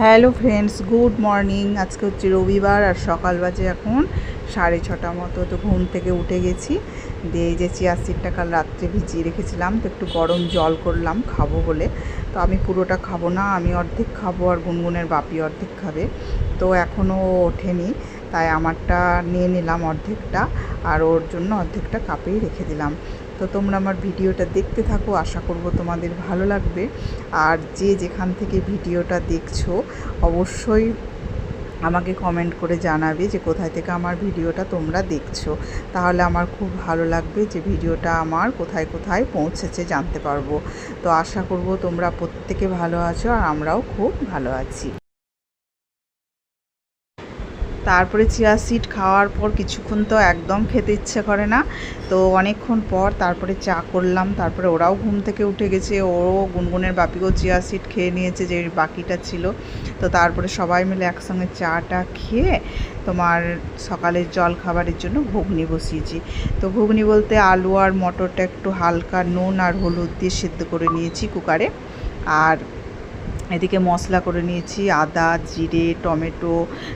Hello friends, good morning. আজকে হচ্ছে রবিবার আর সকাল বাজে এখন সাড়ে ছটা মতো, তো ঘুম থেকে উঠে গেছি। দিয়ে যে চিয়া সিডটা কাল রাত্রে ভিজিয়ে রেখেছিলাম, তো একটু গরম জল করলাম, খাব বলে। তো আমি পুরোটা খাব না, আমি অর্ধেক খাব আর গুনগুনের বাপি অর্ধেক খাবে। তো এখনও ওঠেনি, তাই আমারটা নিয়ে নিলাম অর্ধেকটা, আর ওর জন্য অর্ধেকটা কাপেই রেখে দিলাম। তো তোমরা আমার ভিডিওটা দেখতে থাকো, আশা করব তোমাদের ভালো লাগবে। আর যে যেখান থেকে ভিডিওটা দেখছ, অবশ্যই আমাকে কমেন্ট করে জানাবে যে কোথায় থেকে আমার ভিডিওটা তোমরা দেখছ। তাহলে আমার খুব ভালো লাগবে যে ভিডিওটা আমার কোথায় কোথায় পৌঁছেছে জানতে পারব। তো আশা করব তোমরা প্রত্যেকে ভালো আছো আর আমরাও খুব ভালো আছি। তারপরে চিয়া সিড খাওয়ার পর কিছুক্ষণ তো একদম খেতে ইচ্ছে করে না। তো অনেকক্ষণ পর তারপরে চা করলাম, তারপরে ওরাও ঘুম থেকে উঠে গেছে, ওরও গুনগুনের বাপিকেও চিয়া সিড খেয়ে নিয়েছে যে বাকিটা ছিল। তো তারপরে সবাই মিলে একসঙ্গে চাটা খেয়ে তোমার সকালের জল খাবারের জন্য ঘুগনি বসিয়েছি। তো ঘুগনি বলতে আলু আর মটরটা একটু হালকা নুন আর হলুদ দিয়ে সেদ্ধ করে নিয়েছি কুকারে। আর এদিকে মশলা করে নিয়েছি, আদা, জিরে, টমেটো,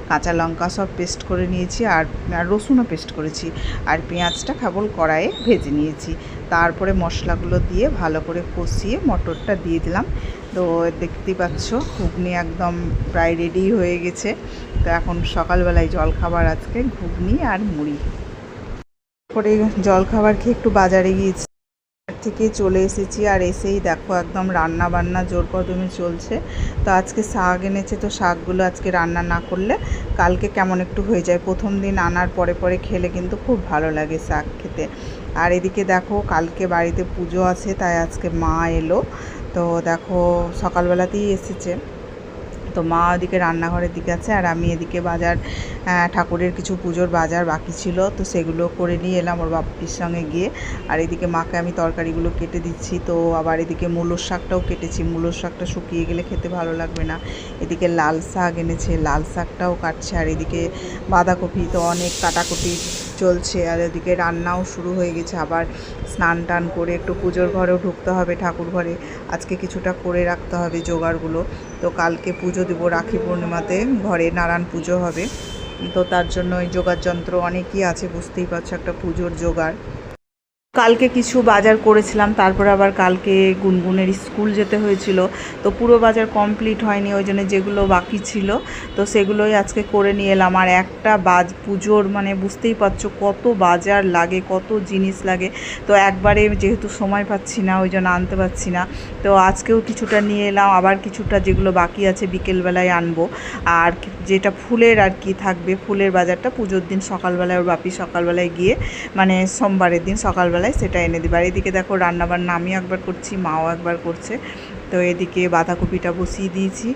কাঁচা লঙ্কা সব পেস্ট করে নিয়েছি আর রসুনও পেস্ট করেছি। আর পেঁয়াজটা কেবল কড়াইয়ে ভেজে নিয়েছি। তারপরে মশলাগুলো দিয়ে ভালো করে কষিয়ে মটরটা দিয়ে দিলাম। তো দেখতেই পাচ্ছ, ঘুগনি একদম প্রায় রেডি হয়ে গেছে। তো এখন সকালবেলায় জলখাবার আজকে, ঘুগনি আর মুড়ি। পরে জলখাবার খেয়ে একটু বাজারে গিয়েছি। থেকে চলে এসেছি আর এসেই দেখো একদম রান্না বান্না জোর কদমে চলছে। তো আজকে শাক এনেছে, তো শাকগুলো আজকে রান্না না করলে কালকে কেমন একটু হয়ে যায়। প্রথম দিন আনার পরে পরে খেলে কিন্তু খুব ভালো লাগে শাক খেতে। আর এদিকে দেখো কালকে বাড়িতে পুজো আছে, তাই আজকে মা এলো। তো দেখো সকালবেলাতেই এসেছে। তো মা ওদিকে রান্নাঘরের দিকে আছে আর আমি এদিকে বাজার ঠাকুরের কিছু পুজোর বাজার বাকি ছিল, তো সেগুলো করে নিয়ে এলাম ওর বাপির সঙ্গে গিয়ে। আর এদিকে মাকে আমি তরকারিগুলো কেটে দিচ্ছি, তো আবার এদিকে মূলোর শাকটাও কেটেছি। মূলোর শাকটা শুকিয়ে গেলে খেতে ভালো লাগবে না। এদিকে লাল শাক এনেছে, লাল শাকটাও কাটছে। আর এদিকে বাঁধাকপি তো অনেক কাটাকুটি চলছে আর এদিকে রান্নাও শুরু হয়ে গেছে। আবার স্নান টান করে একটু পুজোর ঘরেও ঢুকতে হবে ঠাকুর ঘরে। আজকে কিছুটা করে রাখতে হবে জোগাড়গুলো। তো কালকে পুজো দেবো রাখি পূর্ণিমাতে। ঘরে নারায়ণ পুজো হবে। তো তার জন্য ওই জোগাড় যন্ত্র অনেকই আছে, বুঝতেই পারছ, একটা পুজোর জোগাড়। কালকে কিছু বাজার করেছিলাম, তারপর আবার কালকে গুনগুনের স্কুল যেতে হয়েছিল। তো পুরো বাজার কমপ্লিট হয়নি, ওই জন্য যেগুলো বাকি ছিল, তো সেগুলোই আজকে করে নিয়ে এলাম। আর একটা বাজ, পুজোর মানে বুঝতেই পারছ কত বাজার লাগে, কত জিনিস লাগে। তো একবারে যেহেতু সময় পাচ্ছি না, ওই জন্য আনতে পারছি না। তো আজকেও কিছুটা নিয়ে এলাম, আবার কিছুটা যেগুলো বাকি আছে বিকেলবেলায় আনব। আর যেটা ফুলের আর কি থাকবে, ফুলের বাজারটা পুজোর দিন সকালবেলায়, ওর বাপি সকালবেলায় গিয়ে মানে সোমবারের দিন সকালবেলায় সেটা এনে দিবে। আর এদিকে দেখো রান্নাবান্না আমিও একবার করছি, মাও একবার করছে। তো এদিকে বাঁধাকপিটা বসিয়ে দিয়েছি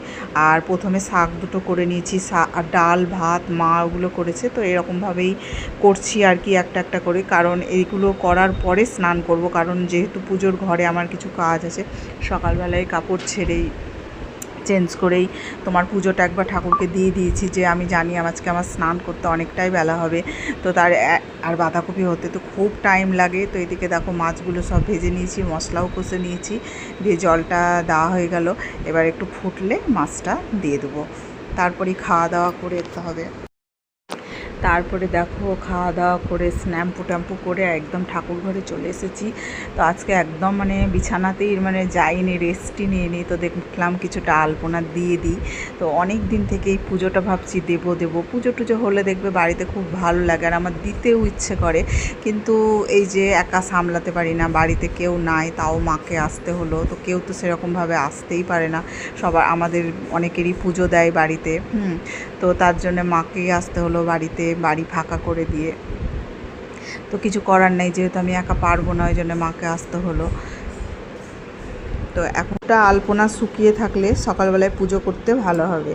আর প্রথমে শাক দুটো করে নিয়েছি আর ডাল, ভাত, মা ওগুলো করেছে। তো এরকমভাবেই করছি আর কি একটা একটা করে। কারণ এইগুলো করার পরে স্নান করব, কারণ যেহেতু পুজোর ঘরে আমার কিছু কাজ আছে, সকালবেলায় কাপড় ছেড়েই চেঞ্জ করেই তোমার পুজোটা একবার ঠাকুরকে দিয়ে দিয়েছি যে আমি জানি আজকে আমার স্নান করতে অনেকটাই বেলা হবে। তো তার আর বাঁধাকপি হতে তো খুব টাইম লাগে। তো এদিকে দেখো মাছগুলো সব ভেজে নিয়েছি, মশলাও কষে নিয়েছি, দিয়ে জলটা দেওয়া হয়ে গেল। এবার একটু ফুটলে মাছটা দিয়ে দেবো। তারপরেই খাওয়া দাওয়া করে যেতে হবে। তারপরে দেখো খাওয়া দাওয়া করে স্ন্যাম্পু ট্যাম্পু করে একদম ঠাকুর ঘরে চলে এসেছি। তো আজকে একদম মানে বিছানাতেই মানে যাইনি রেস্টই নিয়ে নিই তো দেখলাম কিছুটা আলপনা দিয়ে দিই। তো অনেক দিন থেকেই পুজোটা ভাবছি দেবো দেবো। পুজো টুজো হলে দেখবে বাড়িতে খুব ভালো লাগে আর আমার দিতেও ইচ্ছে করে। কিন্তু এই যে একা সামলাতে পারি না, বাড়িতে কেউ নাই, তাও মাকে আসতে হলো। তো কেউ তো সেরকমভাবে আসতেই পারে না। সবার, আমাদের অনেকেরই পুজো দেয় বাড়িতে, হুম। তো তার জন্য মাকেই আসতে হলো বাড়িতে। বাড়ি ফাঁকা করে দিয়ে। তো কিছু করার নেই, যেহেতু আমি একা পারব না, ওই জন্য মাকে আসতে হলো। তো একটা আলপনা শুকিয়ে থাকলে সকালবেলায় পুজো করতে ভালো হবে।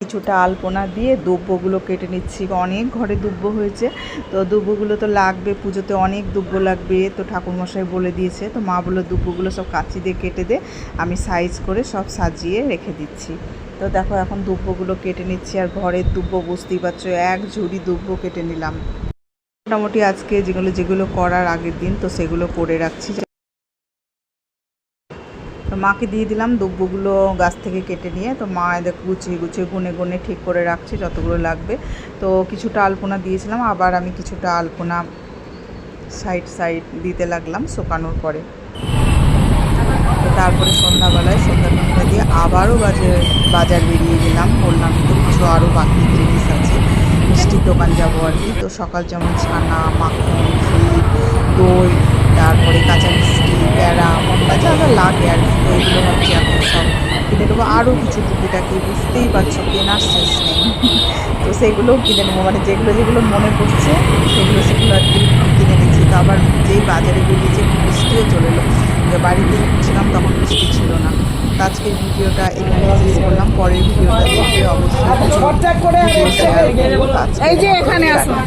কিছুটা আলপনা দিয়ে দুব্বগুলো কেটে নিচ্ছি। অনেক ঘরে দুব্ব হয়েছে। তো দুব্বগুলো তো লাগবে, পুজোতে অনেক দুব্ব লাগবে। তো ঠাকুরমশাই বলে দিয়েছে। তো মা বলল, দুব্বগুলো সব কাচি দিয়ে কেটে দে। আমি সাইজ করে সব সাজিয়ে রেখে দিচ্ছি। তো দেখো এখন দুব্বগুলো কেটে নিচ্ছি আর ঘরের দুব্ব বুঝতেই পারছ, এক ঝুড়ি দুব্ব কেটে নিলাম। মোটামুটি আজকে যেগুলো যেগুলো করার আগের দিন, তো সেগুলো করে রাখছি। তো মাকে দিয়ে দিলাম দুব্বগুলো গাছ থেকে কেটে নিয়ে। তো মা এদের গুছিয়ে গুছিয়ে গুনে গুনে ঠিক করে রাখছে যতগুলো লাগবে। তো কিছুটা আলপনা দিয়েছিলাম, আবার আমি কিছুটা আলপনা সাইড সাইড দিতে লাগলাম শুকানোর পরে। তো তারপরে সন্ধ্যাবেলায় সন্ধ্যা টন্ধা দিয়ে আবারও বাজার বাজার বেরিয়ে গেলাম। বললাম তো কিছু আরও বাকি জিনিস আছে। মিষ্টির দোকান যাব আর কি। তো সকাল যেমন ছানা, মাখন, ঘি, দই, তারপরে কাঁচা মিষ্টি প্যাড়া যা যা লাগে আর কি এগুলো ভাবছি এখন সব কিনে নেব। আরও কিছু টুকিটাকি বুঝতেই পারছ কেনার শেষ নেই। তো সেগুলোও কিনে নেব। মানে যেগুলো যেগুলো মনে পড়ছে সেগুলো সেগুলো আর কি কিনে নিচ্ছি। তো আবার যেই বাজারে বেরিয়েছে বৃষ্টিও চলে এলো যে বাড়িতে ছিলাম তখন বৃষ্টি ছিল না। তো আজকের ভিডিওটা এখানে শেষ করলাম। পরের ভিডিওটা দেখতে অবশ্যই আজকে এই যে এখানে আসুন।